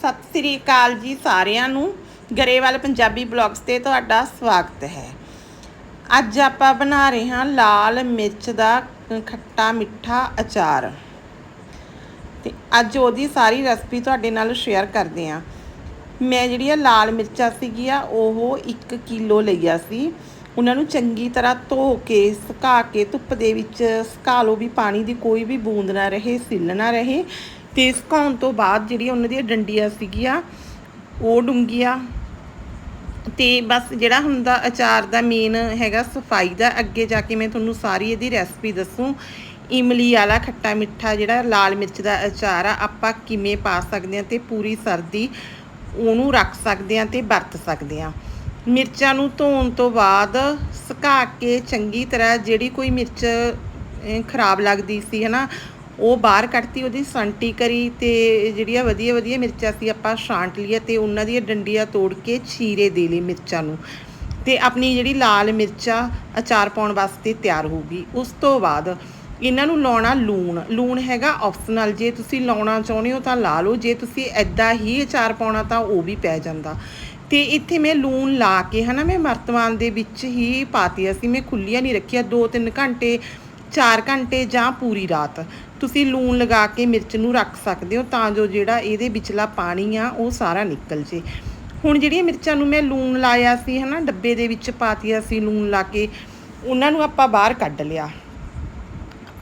ਸਤਿ ਸ੍ਰੀ ਅਕਾਲ ਜੀ ਸਾਰਿਆਂ ਨੂੰ। ਗਰੇਵਾਲ ਪੰਜਾਬੀ ਬਲੌਗਸ ਤੇ ਤੁਹਾਡਾ ਸਵਾਗਤ ਹੈ। ਅੱਜ ਆਪਾਂ ਬਣਾ ਰਹੇ ਹਾਂ ਲਾਲ ਮਿਰਚ ਦਾ ਖੱਟਾ ਮਿੱਠਾ ਅਚਾਰ। ਤੇ ਅੱਜ ਉਹਦੀ ਸਾਰੀ ਰੈਸਪੀ ਤੁਹਾਡੇ ਨਾਲ ਸ਼ੇਅਰ ਕਰਦੇ ਹਾਂ। ਮੈਂ ਜਿਹੜੀਆਂ ਲਾਲ ਮਿਰਚਾਂ ਸੀਗੀਆਂ ਉਹ 1 ਕਿਲੋ ਲਈਆ ਸੀ। ਉਹਨਾਂ ਨੂੰ ਚੰਗੀ ਤਰ੍ਹਾਂ ਧੋ ਕੇ, ਸੁਕਾ ਕੇ, ਧੁੱਪ ਦੇ ਵਿੱਚ ਸੁਕਾ ਲਓ ਵੀ ਪਾਣੀ ਦੀ ਕੋਈ ਵੀ ਬੂੰਦ ਨਾ ਰਹੇ, ਸਿੱਲ ਨਾ ਰਹੇ। ਤੇ ਸੁਕਾਉਣ ਤੋਂ ਬਾਅਦ ਜਿਹੜੀ ਉਹਨਾਂ ਦੀਆਂ ਡੰਡੀਆਂ ਸੀਗੀਆਂ, ਉਹ ਡੁੰਗੀਆਂ ਤੇ ਬਸ ਜਿਹੜਾ ਹੁੰਦਾ ਅਚਾਰ ਦਾ ਮੇਨ ਹੈਗਾ ਸਫ਼ਾਈ ਦਾ, ਅੱਗੇ ਜਾ ਕੇ ਮੈਂ ਤੁਹਾਨੂੰ ਸਾਰੀ ਇਹਦੀ ਰੈਸਪੀ ਦੱਸੂ। ਇਮਲੀ ਵਾਲਾ ਖੱਟਾ ਮਿੱਠਾ ਜਿਹੜਾ ਲਾਲ ਮਿਰਚ ਦਾ ਅਚਾਰ ਆ, ਆਪਾਂ ਕਿਵੇਂ ਪਾ ਸਕਦੇ ਹਾਂ ਤੇ ਪੂਰੀ ਸਰਦੀ ਉਹਨੂੰ ਰੱਖ ਸਕਦੇ ਹਾਂ ਤੇ ਵਰਤ ਸਕਦੇ ਹਾਂ। ਮਿਰਚਾਂ ਨੂੰ ਧੋਣ ਤੋਂ ਬਾਅਦ ਸੁਕਾ ਕੇ ਚੰਗੀ ਤਰ੍ਹਾਂ ਜਿਹੜੀ ਕੋਈ ਮਿਰਚ ਖਰਾਬ ਲੱਗਦੀ ਸੀ, ਹਨਾ ਉਹ ਬਾਹਰ ਕੱਢਤੀ, ਉਹਦੀ ਸੰਟੀ ਕਰੀ ਤੇ ਜਿਹੜੀਆਂ ਵਧੀਆ ਵਧੀਆ ਮਿਰਚਾਂ ਸੀ ਆਪਾਂ ਛਾਂਟ ਲਈਆਂ ਤੇ ਉਹਨਾਂ ਦੀਆਂ ਡੰਡੀਆਂ ਤੋੜ ਕੇ ਛੀਰੇ ਦੇ ਲਈ ਮਿਰਚਾਂ ਨੂੰ। ਤੇ ਆਪਣੀ ਜਿਹੜੀ ਲਾਲ ਮਿਰਚਾਂ ਅਚਾਰ ਪਾਉਣ ਵਾਸਤੇ ਤਿਆਰ ਹੋਊਗੀ ਉਸ ਤੋਂ ਬਾਅਦ ਇਹਨਾਂ ਨੂੰ ਲਾਉਣਾ ਲੂਣ। ਲੂਣ ਹੈਗਾ ਆਪਸ਼ਨਲ ਜੇ ਤੁਸੀਂ ਲਾਉਣਾ ਚਾਹੁੰਦੇ ਹੋ ਤਾਂ ਲਾ ਲਓ। ਜੇ ਤੁਸੀਂ ਐਦਾਂ ਹੀ ਅਚਾਰ ਪਾਉਣਾ ਤਾਂ ਉਹ ਵੀ ਪੈ ਜਾਂਦਾ। ਤੇ ਇੱਥੇ ਮੈਂ ਲੂਣ ਲਾ ਕੇ ਹਨਾ, ਮੈਂ ਮਰਤਬਾਨ ਦੇ ਵਿੱਚ ਹੀ ਪਾਤੀ ਸੀ। ਮੈਂ ਖੁੱਲੀਆਂ ਨਹੀਂ ਰੱਖਿਆ। 2-3 ਘੰਟੇ 4 ਘੰਟੇ ਜਾਂ ਪੂਰੀ ਰਾਤ। ਤੁਸੀਂ ਲੂਣ ਲਗਾ ਕੇ ਮਿਰਚ ਨੂੰ ਰੱਖ ਸਕਦੇ ਹੋ ਤਾਂ ਜੋ ਜਿਹੜਾ ਇਹਦੇ ਵਿਚਲਾ ਪਾਣੀ ਆ ਉਹ ਸਾਰਾ ਨਿਕਲ ਜੇ। ਹੁਣ ਜਿਹੜੀਆਂ ਮਿਰਚਾਂ ਨੂੰ ਮੈਂ ਲੂਣ ਲਾਇਆ ਸੀ, ਹਨਾ, ਡੱਬੇ ਦੇ ਵਿੱਚ ਪਾਤੀਆਂ ਸੀ ਲੂਣ ਲਾ ਕੇ, ਉਹਨਾਂ ਨੂੰ ਆਪਾਂ ਬਾਹਰ ਕੱਢ ਲਿਆ।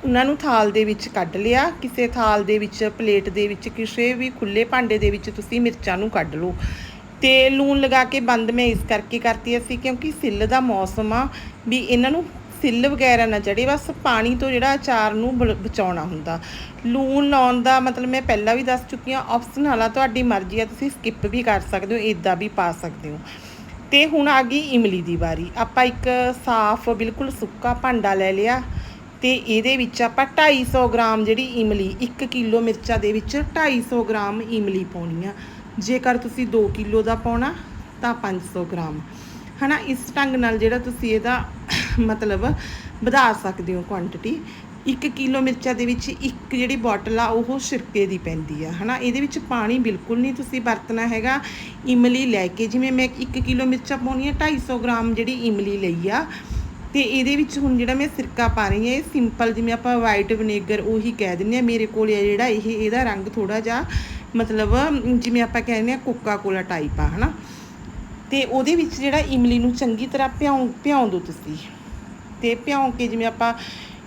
ਉਹਨਾਂ ਨੂੰ ਥਾਲ ਦੇ ਵਿੱਚ ਕੱਢ ਲਿਆ। ਕਿਸੇ ਥਾਲ ਦੇ ਵਿੱਚ, ਪਲੇਟ ਦੇ ਵਿੱਚ, ਕਿਸੇ ਵੀ ਖੁੱਲੇ ਭਾਂਡੇ ਦੇ ਵਿੱਚ ਤੁਸੀਂ ਮਿਰਚਾਂ ਨੂੰ ਕੱਢ ਲਓ। ਤੇ ਲੂਣ ਲਗਾ ਕੇ ਬੰਦ ਮੈਂ ਇਸ ਕਰਕੇ ਕਰਤੀ ਸੀ ਕਿਉਂਕਿ ਸਿੱਲ ਦਾ ਮੌਸਮ ਆ ਵੀ ਇਹਨਾਂ ਨੂੰ ਸਿੱਲ ਵਗੈਰਾ ਨਾ ਚੜੇ ਬਸ ਪਾਣੀ ਤੋਂ ਜਿਹੜਾ ਅਚਾਰ ਨੂੰ ਬ- ਬਚਾਉਣਾ ਹੁੰਦਾ। ਲੂਣ ਲਾਉਣ ਦਾ ਮਤਲਬ ਮੈਂ ਪਹਿਲਾਂ ਵੀ ਦੱਸ ਚੁੱਕੀ ਹਾਂ ਆਪਸ਼ਨਲ ਆ ਤੁਹਾਡੀ ਮਰਜ਼ੀ ਆ, ਤੁਸੀਂ ਸਕਿਪ ਵੀ ਕਰ ਸਕਦੇ ਹੋ ਇਦਾਂ ਵੀ ਪਾ ਸਕਦੇ ਹੋ। ਤੇ ਹੁਣ ਆ ਗਈ ਇਮਲੀ ਦੀ ਵਾਰੀ। ਆਪਾਂ ਇੱਕ ਸਾਫ਼, ਬਿਲਕੁਲ ਸੁੱਕਾ ਭਾਂਡਾ ਲੈ ਲਿਆ ਤੇ ਇਹਦੇ ਵਿੱਚ ਆਪਾਂ 250 ਗ੍ਰਾਮ ਜਿਹੜੀ ਇਮਲੀ 1 ਕਿਲੋ ਮਿਰਚਾਂ ਦੇ ਵਿੱਚ 250 ਗ੍ਰਾਮ ਇਮਲੀ ਪਾਉਣੀ ਆ। ਜੇਕਰ ਤੁਸੀਂ 2 ਕਿਲੋ ਦਾ ਪਾਉਣਾ ਤਾਂ 500 ਗ੍ਰਾਮ। ਹਨਾ, ਇਸ ਢੰਗ ਨਾਲ ਜਿਹੜਾ ਤੁਸੀਂ ਇਹਦਾ ਮਤਲਬ ਵਧਾ ਸਕਦੇ ਹੋ ਕੁਆਂਟੀਟੀ 1 ਕਿਲੋ ਮਿਰਚਾਂ ਦੇ ਵਿੱਚ ਇੱਕ ਜਿਹੜੀ ਬੋਟਲ ਆ, ਉਹ ਸਿਰਕੇ ਦੀ ਪੈਂਦੀ ਆ, ਹਨਾ? ਇਹਦੇ ਵਿੱਚ ਪਾਣੀ ਬਿਲਕੁਲ ਨਹੀਂ ਤੁਸੀਂ ਵਰਤਣਾ ਹੈਗਾ। ਇਮਲੀ ਲੈ ਕੇ, ਜਿਵੇਂ ਮੈਂ 1 ਕਿਲੋ ਮਿਰਚਾਂ ਪਾਉਣੀ ਆ 250 ਗ੍ਰਾਮ ਜਿਹੜੀ ਇਮਲੀ ਲਈ ਆ, ਤੇ ਇਹਦੇ ਵਿੱਚ ਹੁਣ ਜਿਹੜਾ ਮੈਂ ਸਿਰਕਾ ਪਾ ਰਹੀ ਹਾਂ, ਇਹ ਸਿੰਪਲ ਜਿਵੇਂ ਆਪਾਂ ਵਾਈਟ ਵਿਨੇਗਰ ਉਹੀ ਕਹਿ ਦਿੰਦੇ ਆ। ਮੇਰੇ ਕੋਲ ਆ ਜਿਹੜਾ ਇਹ, ਇਹਦਾ ਰੰਗ ਥੋੜਾ ਜਿਹਾ ਮਤਲਬ ਜਿਵੇਂ ਆਪਾਂ ਕਹਿੰਦੇ ਆ ਕੋਕਾ ਕੋਲਾ ਟਾਈਪ ਆ, ਹਨਾ? ਤੇ ਉਹਦੇ ਵਿੱਚ ਜਿਹੜਾ ਇਮਲੀ ਨੂੰ ਚੰਗੀ ਤਰ੍ਹਾਂ ਭਿਉਂ ਭਿਉਂ ਦਿਓ ਤੁਸੀਂ। ਤੇ ਭਿਉਂ ਕੇ ਜਿਵੇਂ ਆਪਾਂ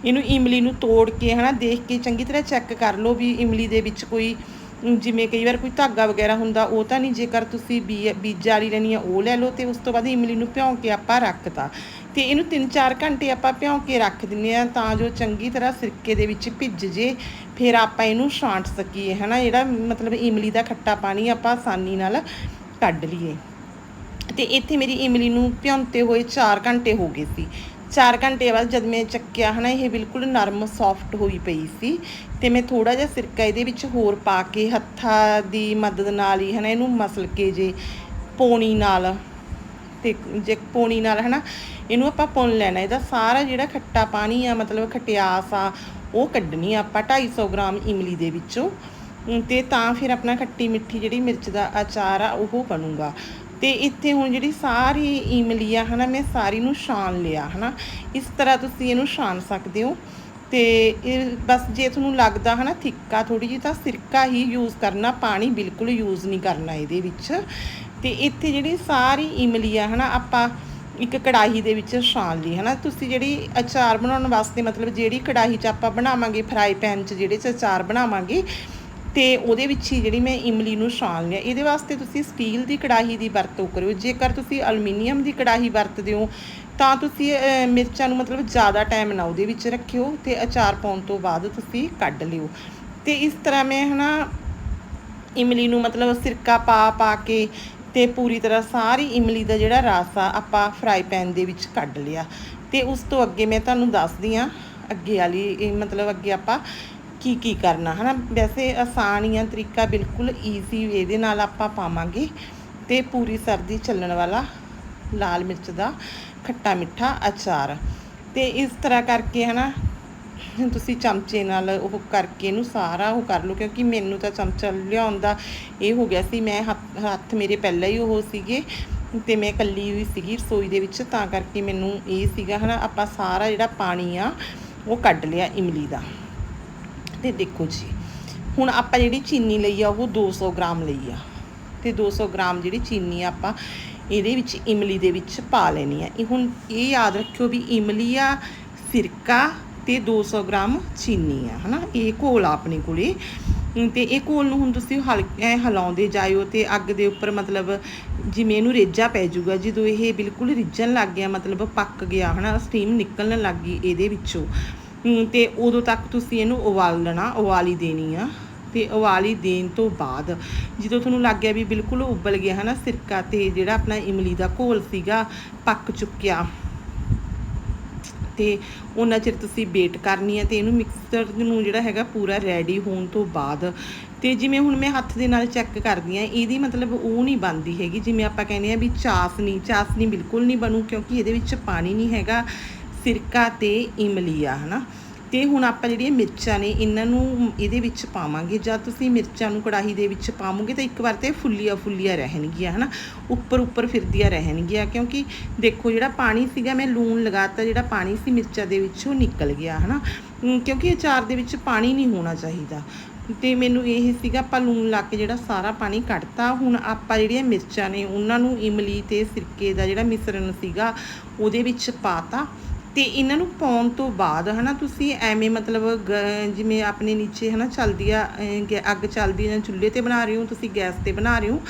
ਇਹਨੂੰ ਇਮਲੀ ਨੂੰ ਤੋੜ ਕੇ ਹਨਾ ਦੇਖ ਕੇ ਚੰਗੀ ਤਰ੍ਹਾਂ ਚੈੱਕ ਕਰ ਲਓ ਵੀ ਇਮਲੀ ਦੇ ਵਿੱਚ ਕੋਈ ਜਿਵੇਂ ਕਈ ਵਾਰ ਕੋਈ ਧਾਗਾ ਵਗੈਰਾ ਹੁੰਦਾ, ਉਹ ਤਾਂ ਨਹੀਂ ਜੇਕਰ ਤੁਸੀਂ ਬੀ, ਬੀਜ ਵਾਲੀ ਲੈਣੀ ਆ, ਉਹ ਲੈ ਲਓ ਤੇ ਉਸ ਤੋਂ ਬਾਅਦ ਇਮਲੀ ਨੂੰ ਭਿਉਂ ਕੇ ਆਪਾਂ ਰੱਖਤਾ। ਤੇ ਇਹਨੂੰ 3-4 ਘੰਟੇ ਆਪਾਂ ਭਿਉਂ ਕੇ ਰੱਖ ਦਿੰਨੇ ਆ ਤਾਂ ਜੋ ਚੰਗੀ ਤਰ੍ਹਾਂ ਸਿਰਕੇ ਦੇ ਵਿੱਚ ਭਿੱਜ ਜੇ, ਫਿਰ ਆਪਾਂ ਇਹਨੂੰ ਛਾਂਟ ਸਕੀਏ ਹਨਾ, ਜਿਹੜਾ ਮਤਲਬ ਇਮਲੀ ਦਾ ਖੱਟਾ ਪਾਣੀ ਆਪਾਂ ਆਸਾਨੀ ਨਾਲ ਕੱਢ ਲਈਏ। ਤੇ ਇੱਥੇ ਮੇਰੀ ਇਮਲੀ ਨੂੰ ਭਿਉਂਤੇ ਹੋਏ 4 ਘੰਟੇ ਹੋ ਗਏ ਸੀ। 4 ਘੰਟੇ ਬਾਅਦ ਜਦ ਮੈਂ ਚੱਕਿਆ, ਹਨਾ, ਇਹ ਬਿਲਕੁਲ ਨਰਮ ਸੌਫਟ ਹੋਈ ਪਈ ਸੀ ਤੇ ਮੈਂ ਥੋੜਾ ਜਿਹਾ ਸਿਰਕਾ ਇਹਦੇ ਵਿੱਚ ਹੋਰ ਪਾ ਕੇ ਹੱਥਾਂ ਦੀ ਮਦਦ ਨਾਲ ਹੀ, ਹਨਾ, ਇਹਨੂੰ ਮਸਲ ਕੇ ਜੇ ਪੋਣੀ ਨਾਲ ਤੇ ਜੇ ਪੋਣੀ ਨਾਲ, ਹਨਾ, ਇਹਨੂੰ ਆਪਾਂ ਪੁੰਨ ਲੈਣਾ, ਇਹਦਾ ਸਾਰਾ ਜਿਹੜਾ ਖੱਟਾ ਪਾਣੀ ਆ, ਮਤਲਬ ਖਟਿਆਸ ਆ, ਉਹ ਕੱਢਣੀ ਆ ਆਪਾਂ 250 ਗ੍ਰਾਮ ਇਮਲੀ ਦੇ ਵਿੱਚੋਂ। ਅਮ ਤੇ ਤਾਂ ਫਿਰ ਆਪਣਾ ਖੱਟੀ ਮਿੱਠੀ ਜਿਹੜੀ ਮਿਰਚ ਦਾ ਅਚਾਰ ਆ, ਉਹ ਬਣੂਗਾ। ਤੇ ਇੱਥੇ ਹੁਣ ਜਿਹੜੀ ਸਾਰੀ ਇਮਲੀ ਆ, ਹਨਾ, ਮੈਂ ਸਾਰੀ ਨੂੰ ਛਾਣ ਲਿਆ, ਹਨਾ। ਇਸ ਤਰ੍ਹਾਂ ਤੁਸੀਂ ਇਹਨੂੰ ਛਾਣ ਸਕਦੇ ਹੋ। ਤੇ ਇਹ ਬਸ ਜੇ ਤੁਹਾਨੂੰ ਲੱਗਦਾ, ਹਨਾ, ਥਿੱਕਾ ਥੋੜੀ ਜਿਹੀ, ਤਾਂ ਸਿਰਕਾ ਹੀ ਯੂਜ਼ ਕਰਨਾ, ਪਾਣੀ ਬਿਲਕੁਲ ਯੂਜ਼ ਨਹੀਂ ਕਰਨਾ ਇਹਦੇ ਵਿੱਚ। ਤੇ ਇੱਥੇ ਜਿਹੜੀ ਸਾਰੀ ਇਮਲੀ ਆ, ਹਨਾ, ਆਪਾਂ ਇੱਕ ਕੜਾਹੀ ਦੇ ਵਿੱਚ ਛਾਣ ਲਈ, ਹਨਾ। ਤੁਸੀਂ ਜਿਹੜੀ ਅਚਾਰ ਬਣਾਉਣ ਵਾਸਤੇ, ਮਤਲਬ ਜਿਹੜੀ ਕੜਾਹੀ 'ਚ ਆਪਾਂ ਬਣਾਵਾਂਗੇ ਫਰਾਈ ਪੈਨ 'ਚ ਜਿਹੜੇ 'ਚ ਅਚਾਰ ਬਣਾਵਾਂਗੇ ਤੇ ਉਹਦੇ ਵਿੱਚ ਹੀ ਜਿਹੜੀ ਮੈਂ ਇਮਲੀ ਨੂੰ ਛਾਣ ਲਿਆ। ਇਹਦੇ ਵਾਸਤੇ ਤੁਸੀਂ ਸਟੀਲ ਦੀ ਕੜਾਹੀ ਦੀ ਵਰਤੋਂ ਕਰਿਓ। ਜੇਕਰ ਤੁਸੀਂ ਅਲਮੀਨੀਅਮ ਦੀ ਕੜਾਹੀ ਵਰਤਦੇ ਹੋ, ਤਾਂ ਤੁਸੀਂ ਮਿਰਚਾਂ ਨੂੰ ਮਤਲਬ ਜ਼ਿਆਦਾ ਟਾਈਮ ਨਾ ਉਹਦੇ ਵਿੱਚ ਰੱਖਿਓ ਤੇ ਅਚਾਰ ਪਾਉਣ ਤੋਂ ਬਾਅਦ ਤੁਸੀਂ ਕੱਢ ਲਿਓ। ਤੇ ਇਸ ਤਰ੍ਹਾਂ ਮੈਂ ਹਨਾ ਇਮਲੀ ਨੂੰ ਮਤਲਬ ਸਿਰਕਾ ਪਾ ਪਾ ਕੇ ਤੇ ਪੂਰੀ ਤਰ੍ਹਾਂ ਸਾਰੀ ਇਮਲੀ ਦਾ ਜਿਹੜਾ ਰਸ ਆ, ਆਪਾਂ ਫਰਾਈ ਪੈਨ ਦੇ ਵਿੱਚ ਕੱਢ ਲਿਆ। ਤੇ ਉਸ ਤੋਂ ਅੱਗੇ ਮੈਂ ਤੁਹਾਨੂੰ ਦੱਸਦੀ ਆ ਅੱਗੇ ਵਾਲੀ ਮਤਲਬ ਅੱਗੇ ਆਪਾਂ ਕੀ ਕੀ ਕਰਨਾ, ਹਨਾ? ਵੈਸੇ ਆਸਾਨ ਹੀ ਆ, ਤਰੀਕਾ ਬਿਲਕੁਲ ਈਜ਼ੀ ਇਹਦੇ ਨਾਲ ਆਪਾਂ ਪਾਵਾਂਗੇ ਤੇ ਪੂਰੀ ਸਰਦੀ ਚੱਲਣ ਵਾਲਾ ਲਾਲ ਮਿਰਚ ਦਾ ਖੱਟਾ ਮਿੱਠਾ ਅਚਾਰ। ਤੇ ਇਸ ਤਰ੍ਹਾਂ ਕਰਕੇ, ਹਨਾ, ਤੁਸੀਂ ਚਮਚੇ ਨਾਲ ਉਹ ਕਰਕੇ ਇਹਨੂੰ ਸਾਰਾ ਉਹ ਕਰ ਲਓ, ਕਿਉਂਕਿ ਮੈਨੂੰ ਤਾਂ ਚਮਚਾ ਲਿਆਉਣ ਦਾ ਇਹ ਹੋ ਗਿਆ ਸੀ, ਮੈਂ ਹੱਥ ਹੱਥ ਮੇਰੇ ਪਹਿਲਾਂ ਹੀ ਉਹ ਸੀਗੇ ਤੇ ਮੈਂ ਇਕੱਲੀ ਹੋਈ ਸੀਗੀ ਰਸੋਈ ਦੇ ਵਿੱਚ, ਤਾਂ ਕਰਕੇ ਮੈਨੂੰ ਇਹ ਸੀਗਾ, ਹਨਾ, ਆਪਾਂ ਸਾਰਾ ਜਿਹੜਾ ਪਾਣੀ ਆ ਉਹ ਕੱਢ ਲਿਆ ਇਮਲੀ ਦਾ। ਤੇ ਦੇਖੋ ਜੀ, ਹੁਣ ਆਪਾਂ ਜਿਹੜੀ ਚੀਨੀ ਲਈ ਆ, ਉਹ 200 ਗ੍ਰਾਮ ਲਈ ਆ। ਤੇ 200 ਗ੍ਰਾਮ ਜਿਹੜੀ ਚੀਨੀ ਆ, ਆਪਾਂ ਇਹਦੇ ਵਿੱਚ ਇਮਲੀ ਦੇ ਵਿੱਚ ਪਾ ਲੈਣੀ ਆ। ਇਹ ਹੁਣ ਇਹ ਯਾਦ ਰੱਖਿਓ ਵੀ ਇਮਲੀ ਆ, ਸਿਰਕਾ ਤੇ 200 ਗ੍ਰਾਮ ਚੀਨੀ ਆ, ਹਨਾ? ਇਹ ਘੋਲ ਆ ਆਪਣੇ ਕੋਲੇ। ਅਮ ਤੇ ਇਹ ਘੋਲ ਨੂੰ ਹੁਣ ਤੁਸੀਂ ਹਲਕੇ ਐਂ ਹਿਲਾਉਂਦੇ ਜਾਇਓ ਤੇ ਅੱਗ ਦੇ ਉੱਪਰ ਮਤਲਬ ਜਿਵੇਂ ਇਹਨੂੰ ਰੇਜਾ ਪੈ ਜਾਊਗਾ ਜਦੋਂ ਇਹ ਬਿਲਕੁਲ ਰਿੱਝਣ ਲੱਗ ਗਿਆ, ਮਤਲਬ ਪੱਕ ਗਿਆ, ਹਨਾ? ਸਟੀਮ ਨਿਕਲਣ ਲੱਗ ਗਈ ਇਹਦੇ ਵਿੱਚੋਂ। ਤੇ ਉਦੋਂ ਤੱਕ ਤੁਸੀਂ ਇਹਨੂੰ ਉਬਾਲਣਾ ਉਬਾਲੀ ਦੇਣੀ ਆ। ਤੇ ਉਬਾਲੀ ਦੇਣ ਤੋਂ ਬਾਅਦ ਜਦੋਂ ਤੁਹਾਨੂੰ ਲੱਗ ਗਿਆ ਵੀ ਬਿਲਕੁਲ ਉਬਲ ਗਿਆ ਹੈ ਨਾ ਸਿਰਕਾ ਤੇ ਜਿਹੜਾ ਆਪਣਾ ਇਮਲੀ ਦਾ ਘੋਲ ਸੀਗਾ, ਪੱਕ ਚੁੱਕਿਆ। ਤੇ ਉਹਨਾਂ ਚਿਰ ਤੁਸੀਂ ਵੇਟ ਕਰਨੀ ਹੈ ਤੇ ਇਹਨੂੰ ਮਿਕਸਰ ਨੂੰ ਜਿਹੜਾ ਹੈਗਾ ਪੂਰਾ ਰੈਡੀ ਹੋਣ ਤੋਂ ਬਾਅਦ। ਤੇ ਜਿਵੇਂ ਹੁਣ ਮੈਂ ਹੱਥ ਦੇ ਨਾਲ ਚੈੱਕ ਕਰਦੀ ਆ, ਇਹਦੀ ਮਤਲਬ ਉਹ ਨਹੀਂ ਬਣਦੀ ਹੈਗੀ। ਜਿਵੇਂ ਆਪਾਂ ਕਹਿੰਦੇ ਆ ਵੀ ਚਾਸਨੀ ਚਾਸਨੀ ਬਿਲਕੁਲ ਨਹੀਂ ਬਣੂ ਕਿਉਂਕਿ ਇਹਦੇ ਵਿੱਚ ਪਾਣੀ ਨਹੀਂ ਹੈਗਾ। ਸਿਰਕਾ ਤੇ ਇਮਲੀ ਆ ਹਨਾ? ਤੇ ਹੁਣ ਆਪਾਂ ਜਿਹੜੀਆਂ ਮਿਰਚਾਂ ਨੇ, ਇਹਨਾਂ ਨੂੰ ਇਹਦੇ ਵਿੱਚ ਪਾਵਾਂਗੇ। ਜਦ ਤੁਸੀਂ ਮਿਰਚਾਂ ਨੂੰ ਕੜਾਹੀ ਦੇ ਵਿੱਚ ਪਾਵੋਗੇ ਤਾਂ ਇੱਕ ਵਾਰ ਤੇ ਫੁੱਲੀਆਂ ਫੁੱਲੀਆਂ ਰਹਿਣਗੀਆਂ, ਹਨਾ? ਉੱਪਰ ਉੱਪਰ ਫਿਰਦੀਆਂ ਰਹਿਣਗੀਆਂ, ਕਿਉਂਕਿ ਦੇਖੋ ਜਿਹੜਾ ਪਾਣੀ ਸੀਗਾ, ਮੈਂ ਲੂਣ ਲਗਾਤਾ, ਜਿਹੜਾ ਪਾਣੀ ਸੀ ਮਿਰਚਾਂ ਦੇ ਵਿੱਚ, ਉਹ ਨਿਕਲ ਗਿਆ, ਹਨਾ? ਅਮ ਕਿਉਂਕਿ ਅਚਾਰ ਦੇ ਵਿੱਚ ਪਾਣੀ ਨਹੀਂ ਹੋਣਾ ਚਾਹੀਦਾ। ਤੇ ਮੈਨੂੰ ਇਹ ਸੀਗਾ, ਆਪਾਂ ਲੂਣ ਲਾ ਕੇ ਜਿਹੜਾ ਸਾਰਾ ਪਾਣੀ ਕੱਢਤਾ। ਹੁਣ ਆਪਾਂ ਜਿਹੜੀਆਂ ਮਿਰਚਾਂ ਨੇ, ਉਹਨਾਂ ਨੂੰ ਇਮਲੀ ਤੇ ਸਿਰਕੇ ਦਾ ਜਿਹੜਾ ਮਿਸਰਣ ਸੀਗਾ, ਉਹਦੇ ਵਿੱਚ ਪਾਤਾ। ਤੇ ਇਹਨਾਂ ਨੂੰ ਪਾਉਣ ਤੋਂ ਬਾਅਦ, ਹਨਾ, ਤੁਸੀਂ ਐਵੇਂ ਮਤਲਬ ਗ- ਜਿਵੇਂ ਆਪਣੇ ਨੀਚੇ, ਹਨਾ ਚੱਲਦੀ ਆ ਗੈ- ਅੱਗ ਚੱਲਦੀ ਆ ਜਾਂ ਚੁੱਲ੍ਹੇ ਤੇ ਬਣਾ ਰਹੇ ਹੋ, ਤੁਸੀਂ ਗੈਸ ਤੇ ਬਣਾ ਰਹੇ ਹੋ,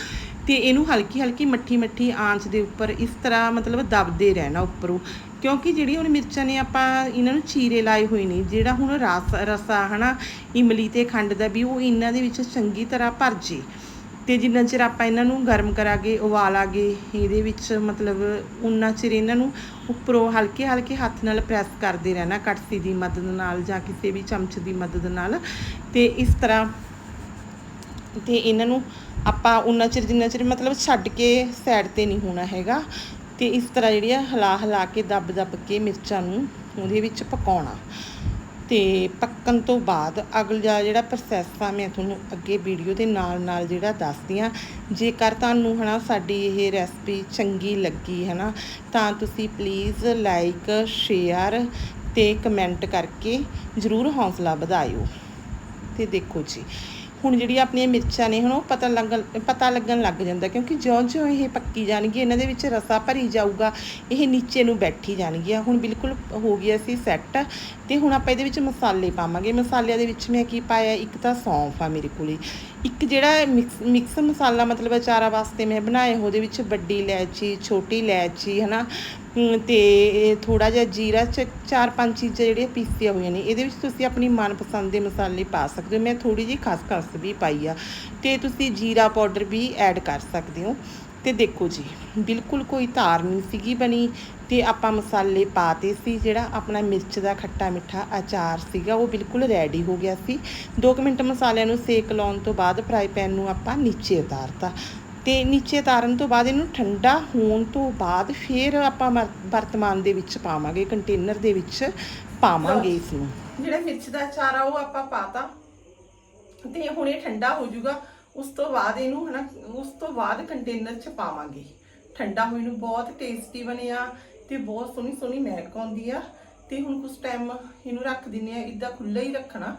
ਤੇ ਇਹਨੂੰ ਹਲਕੀ ਹਲਕੀ ਮੱਠੀ ਮੱਠੀ ਆਂਚ ਦੇ ਉੱਪਰ ਇਸ ਤਰ੍ਹਾਂ ਮਤਲਬ ਦਬਦੇ ਰਹਿਣਾ ਉੱਪਰੋਂ, ਕਿਉਂਕਿ ਜਿਹੜੀ ਹੁਣ ਮਿਰਚਾਂ ਨੇ ਆਪਾਂ ਇਹਨਾਂ ਨੂੰ ਚੀਰੇ ਲਾਏ ਹੋਏ ਨੇ, ਜਿਹੜਾ ਹੁਣ ਰਸ, ਰਸਾ, ਹਨਾ, ਇਮਲੀ ਤੇ ਖੰਡ ਦਾ ਵੀ ਉਹ ਇਹਨਾਂ ਦੇ ਵਿੱਚ ਚੰਗੀ ਤਰ੍ਹਾਂ ਭਰ ਜੇ। ਤੇ ਜਿੰਨਾ ਚਿਰ ਆਪਾਂ ਇਹਨਾਂ ਨੂੰ ਗਰਮ ਕਰਾਂਗੇ, ਉਬਾਲਾਂਗੇ, ਇਹਦੇ ਵਿੱਚ ਮਤਲਬ ਉਨਾ ਚਿਰ ਇਹਨਾਂ ਨੂੰ ਉੱਪਰੋਂ ਹਲਕੇ ਹਲਕੇ ਹੱਥ ਨਾਲ ਪ੍ਰੈਸ ਕਰਦੇ ਰਹਿਣਾ, ਕੜਛੀ ਦੀ ਮਦਦ ਨਾਲ ਜਾਂ ਕਿਸੇ ਵੀ ਚਮਚ ਦੀ ਮਦਦ ਨਾਲ। ਤੇ ਇਸ ਤਰ੍ਹਾਂ ਤੇ ਇਹਨਾਂ ਨੂੰ ਆਪਾਂ ਉਨਾ ਚਿਰ, ਜਿੰਨਾ ਚਿਰ ਮਤਲਬ ਛੱਡ ਕੇ ਸਾਈਡ ਤੇ ਨਹੀਂ ਹੋਣਾ ਹੈਗਾ, ਤੇ ਇਸ ਤਰ੍ਹਾਂ ਜਿਹੜੀ ਆ ਹਿਲਾ ਹਿਲਾ ਕੇ ਦੱਬ ਦੱਬ ਕੇ ਮਿਰਚਾਂ ਨੂੰ ਉਹਦੇ ਵਿੱਚ ਪਕਾਉਣਾ। ਤੇ ਪੱਕਣ ਤੋਂ ਬਾਅਦ ਅਗਲਾ ਜਿਹੜਾ ਪ੍ਰੋਸੈਸ ਆ, ਮੈਂ ਤੁਹਾਨੂੰ ਅੱਗੇ ਵੀਡੀਓ ਦੇ ਨਾਲ ਨਾਲ ਜਿਹੜਾ ਦੱਸਦੀ ਆ ਜੇਕਰ ਤੁਹਾਨੂੰ ਹਨਾ ਸਾਡੀ ਇਹ ਰੈਸਪੀ ਚੰਗੀ ਲੱਗੀ ਹਨਾ, ਤਾਂ ਤੁਸੀਂ ਪਲੀਜ਼ ਲਾਈਕ ਸ਼ੇਅਰ ਤੇ ਕਮੈਂਟ ਕਰਕੇ ਜ਼ਰੂਰ ਹੌਸਲਾ ਵਧਾਇਓ। ਤੇ ਦੇਖੋ ਜੀ ਹੁਣ ਜਿਹੜੀ ਆਪਣੀਆਂ ਮਿਰਚਾਂ ਨੇ, ਹੁਣ ਉਹ ਪਤਾ ਲੱਗਣ ਪਤਾ ਲੱਗਣ ਲੱਗ ਜਾਂਦਾ ਕਿਉਂਕਿ ਜਿਉਂ-ਜਿਉਂ ਇਹ ਪੱਕੀ ਜਾਣਗੀ ਇਹਨਾਂ ਦੇ ਵਿੱਚ ਰਸਾ ਭਰੀ ਜਾਊਗਾ, ਇਹ ਨੀਚੇ ਨੂੰ ਬੈਠੀ ਜਾਣਗੀਆਂ। ਹੁਣ ਬਿਲਕੁਲ ਹੋ ਗਿਆ ਸੀ ਸੈੱਟ ਤੇ ਹੁਣ ਆਪਾਂ ਇਹਦੇ ਵਿੱਚ ਮਸਾਲੇ ਪਾਵਾਂਗੇ। ਮਸਾਲਿਆਂ ਦੇ ਵਿੱਚ ਮੈਂ ਕੀ ਪਾਇਆ, ਇੱਕ ਤਾਂ ਸੌਂਫ ਆ ਮੇਰੇ ਕੋਲੇ। ਇੱਕ ਜਿਹੜਾ ਮਿਕਸ ਮਿਕਸ ਮਸਾਲਾ ਮਤਲਬ ਅਚਾਰਾਂ ਵਾਸਤੇ ਮੈਂ ਬਣਾਏ ਉਹਦੇ ਵਿੱਚ ਵੱਡੀ ਇਲਾਇਚੀ, ਛੋਟੀ ਇਲਾਇਚੀ, ਹਨਾ? ਅਮ ਤੇ ਥੋੜਾ ਜਿਹਾ ਜੀਰਾ ਚ ਚਾਰ ਪੰਜ ਚੀਜ਼ਾਂ ਜਿਹੜੀਆਂ ਪੀਸੀਆਂ ਹੋਈਆਂ ਨੇ, ਇਹਦੇ ਵਿੱਚ ਤੁਸੀਂ ਆਪਣੀ ਮਨਪਸੰਦ ਦੇ ਮਸਾਲੇ ਪਾ ਸਕਦੇ। ਹੋ ਮੈਂ ਥੋੜੀ ਜਿਹੀ ਖਸਖਸ ਵੀ ਪਾਈ ਆ, ਤੇ ਤੁਸੀਂ ਜੀਰਾ ਪਾਊਡਰ ਵੀ ਐਡ ਕਰ ਸਕਦੇ ਹੋ। ਤੇ ਦੇਖੋ ਜੀ, ਬਿਲਕੁਲ ਕੋਈ ਧਾਰ ਨਹੀਂ ਸੀਗੀ ਬਣੀ, ਤੇ ਆਪਾਂ ਮਸਾਲੇ ਪਾਤੇ ਸੀ, ਜਿਹੜਾ ਆਪਣਾ ਮਿਰਚ ਦਾ ਖੱਟਾ ਮਿੱਠਾ ਅਚਾਰ ਸੀਗਾ, ਉਹ ਬਿਲਕੁਲ ਰੈਡੀ ਹੋ ਗਿਆ ਸੀ। 2 ਮਿੰਟ ਮਸਾਲਿਆਂ ਨੂੰ ਸੇਕ ਲਾਉਣ ਤੋਂ ਬਾਅਦ ਫਰਾਈ ਪੈਨ ਨੂੰ ਆਪਾਂ ਨੀਚੇ ਉਤਾਰਤਾ। ਤੇ ਨੀਚੇ ਉਤਾਰਨ ਤੋਂ ਬਾਅਦ ਇਹਨੂੰ ਠੰਡਾ ਹੋਣ ਤੋਂ ਬਾਅਦ ਫਿਰ ਆਪਾਂ ਵਰਤਮਾਨ ਦੇ ਵਿੱਚ ਪਾਵਾਂਗੇ ਕੰਟੇਨਰ ਦੇ ਵਿੱਚ ਪਾਵਾਂਗੇ ਇਸ ਨੂੰ ਜਿਹੜਾ ਮਿਰਚ ਦਾ ਅਚਾਰ ਆ ਉਹ ਆਪਾਂ ਪਾਤਾ ਤੇ ਹੁਣ ਇਹ ਠੰਡਾ ਹੋ ਜਾਊਗਾ ਉਸ ਤੋਂ ਬਾਅਦ ਇਹਨੂੰ ਹਨਾ ਉਸ ਤੋਂ ਬਾਅਦ ਕੰਟੇਨਰ 'ਚ ਪਾਵਾਂਗੇ। ਠੰਡਾ ਹੋਏ ਨੂੰ ਬਹੁਤ ਟੇਸਟੀ ਬਣਿਆ ਤੇ ਬਹੁਤ ਸੋਹਣੀ ਸੋਹਣੀ ਮਹਿਕ ਆਉਂਦੀ ਆ। ਤੇ ਹੁਣ ਕੁਝ ਟਾਈਮ ਇਹਨੂੰ ਰੱਖ ਦਿੰਨੇ ਆ ਇਦਾਂ ਖੁੱਲਾ ਹੀ ਰੱਖਣਾ।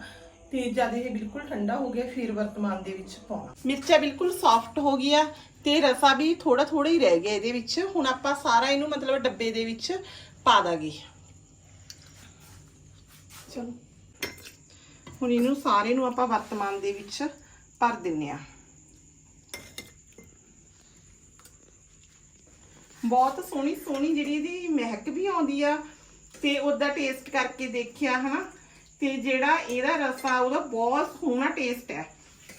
ਤੇ ਜਦ ਇਹ ਬਿਲਕੁਲ ਠੰਡਾ ਹੋ ਗਿਆ ਫਿਰ ਵਰਤਮਾਨ ਦੇ ਵਿੱਚ ਪਾਉਣਾ। ਮਿਰਚਾਂ ਬਿਲਕੁਲ ਸੌਫਟ ਹੋ ਗਈਆਂ ਤੇ ਰਸਾ ਵੀ ਥੋੜਾ ਥੋੜਾ ਹੀ ਰਹਿ ਗਿਆ ਇਹਦੇ ਵਿੱਚ। ਹੁਣ ਆਪਾਂ ਸਾਰਾ ਇਹਨੂੰ ਮਤਲਬ ਡੱਬੇ ਦੇ ਵਿੱਚ ਪਾ ਦਾਂਗੇ। ਚਲੋ। ਹੁਣ ਇਹਨੂੰ ਸਾਰੇ ਨੂੰ ਆਪਾਂ ਵਰਤਮਾਨ ਦੇ ਵਿੱਚ ਭਰ ਦਿੰਨੇ ਆ। ਬਹੁਤ ਸੋਹਣੀ ਸੋਹਣੀ ਜਿਹੜੀ ਇਹਦੀ ਮਹਿਕ ਵੀ ਆਉਂਦੀ ਆ ਤੇ ਉਹਦਾ ਟੇਸਟ ਕਰਕੇ ਦੇਖਿਆ, ਹਨਾ? ਤੇ ਜਿਹੜਾ ਇਹਦਾ ਰਸਾ, ਉਹਦਾ ਬਹੁਤ ਸੋਹਣਾ ਟੇਸਟ ਹੈ।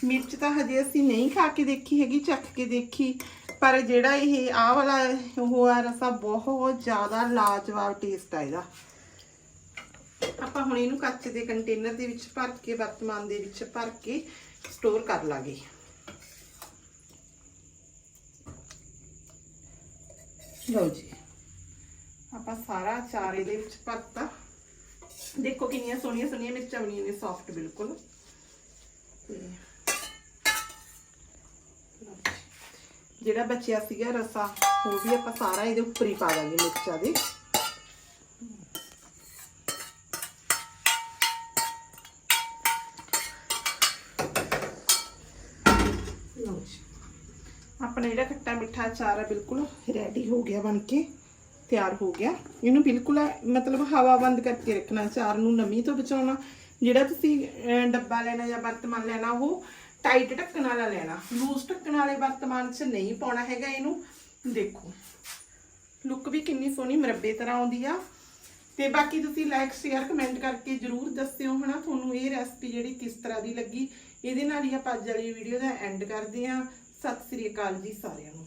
ਮਿਰਚ ਤਾਂ ਹਜੇ ਅਸੀਂ ਨਹੀਂ ਖਾ ਕੇ ਦੇਖੀ ਹੈਗੀ, ਚੱਖ ਕੇ ਦੇਖੀ, ਪਰ ਜਿਹੜਾ ਇਹ ਆਹ ਵਾਲਾ ਉਹ ਆ ਰਸਾ ਬਹੁਤ ਜ਼ਿਆਦਾ ਲਾਜਵਾਬ ਟੇਸਟ ਆ ਇਹਦਾ। ਆਪਾਂ ਹੁਣ ਇਹਨੂੰ ਕੱਚ ਦੇ ਕੰਟੇਨਰ ਦੇ ਵਿੱਚ ਭਰ ਕੇ, ਵਰਤਮਾਨ ਦੇ ਵਿੱਚ ਭਰ ਕੇ ਸਟੋਰ ਕਰ ਲਾਂਗੇ। ਲਓ ਜੀ। ਆਪਾਂ ਸਾਰਾ ਅਚਾਰ ਇਹਦੇ ਵਿੱਚ ਭਰਤਾ। ਦੇਖੋ ਕਿੰਨੀਆਂ ਸੋਹਣੀਆਂ ਸੋਹਣੀਆਂ ਮਿਰਚਾਂ ਬਣੀਆਂ ਨੇ ਸੌਫਟ ਬਿਲਕੁਲ। ਜਿਹੜਾ ਬਚਿਆ ਸੀਗਾ ਰਸਾ, ਉਹ ਵੀ ਆਪਾਂ ਸਾਰਾ ਇਹਦੇ ਉੱਪਰ ਹੀ ਪਾ ਦਾਂਗੇ ਮਿਰਚਾਂ ਦੇ। ਆਪਣਾ ਜਿਹੜਾ ਖੱਟਾ ਮਿੱਠਾ ਅਚਾਰ ਹੈ ਬਿਲਕੁਲ ਰੈਡੀ ਹੋ ਗਿਆ ਬਣ ਕੇ। ਤਿਆਰ ਹੋ ਗਿਆ। ਇਹਨੂੰ ਬਿਲਕੁਲ, ਮਤਲਬ ਹਵਾ ਬੰਦ ਕਰਕੇ ਰੱਖਣਾ, ਚਾਰ ਨੂੰ ਨਮੀ ਤੋਂ ਬਚਾਉਣਾ। ਜਿਹੜਾ ਤੁਸੀਂ ਡੱਬਾ ਲੈਣਾ ਜਾਂ ਬਰਤਮਾਨ ਲੈਣਾ, ਉਹ ਟਾਈਟ ਢੱਕਣ ਵਾਲਾ ਲੈਣਾ। ਲੂਜ਼ ਢੱਕਣ ਵਾਲੇ ਵਰਤਮਾਨ 'ਚ ਨਹੀਂ ਪਾਉਣਾ ਹੈਗਾ ਇਹਨੂੰ। ਦੇਖੋ ਲੁੱਕ ਵੀ ਕਿੰਨੀ ਸੋਹਣੀ ਮੁਰੱਬੇ ਤਰ੍ਹਾਂ ਆਉਂਦੀ ਆ। ਤੇ ਬਾਕੀ ਤੁਸੀਂ ਲਾਈਕ ਸ਼ੇਅਰ ਕਮੈਂਟ ਕਰਕੇ ਜਰੂਰ ਦੱਸਿਓ ਹਨਾ, ਤੁਹਾਨੂੰ ਇਹ ਰੈਸਪੀ ਜਿਹੜੀ ਕਿਸ ਤਰ੍ਹਾਂ ਦੀ ਲੱਗੀ। ਇਹਦੇ ਨਾਲ ਹੀ ਆਪਾਂ ਅੱਜ ਵਾਲੀ ਵੀਡੀਓ ਦਾ ਐਂਡ ਕਰਦੇ ਹਾਂ। ਸਤਿ ਸ੍ਰੀ ਅਕਾਲ ਜੀ ਸਾਰਿਆਂ ਨੂੰ।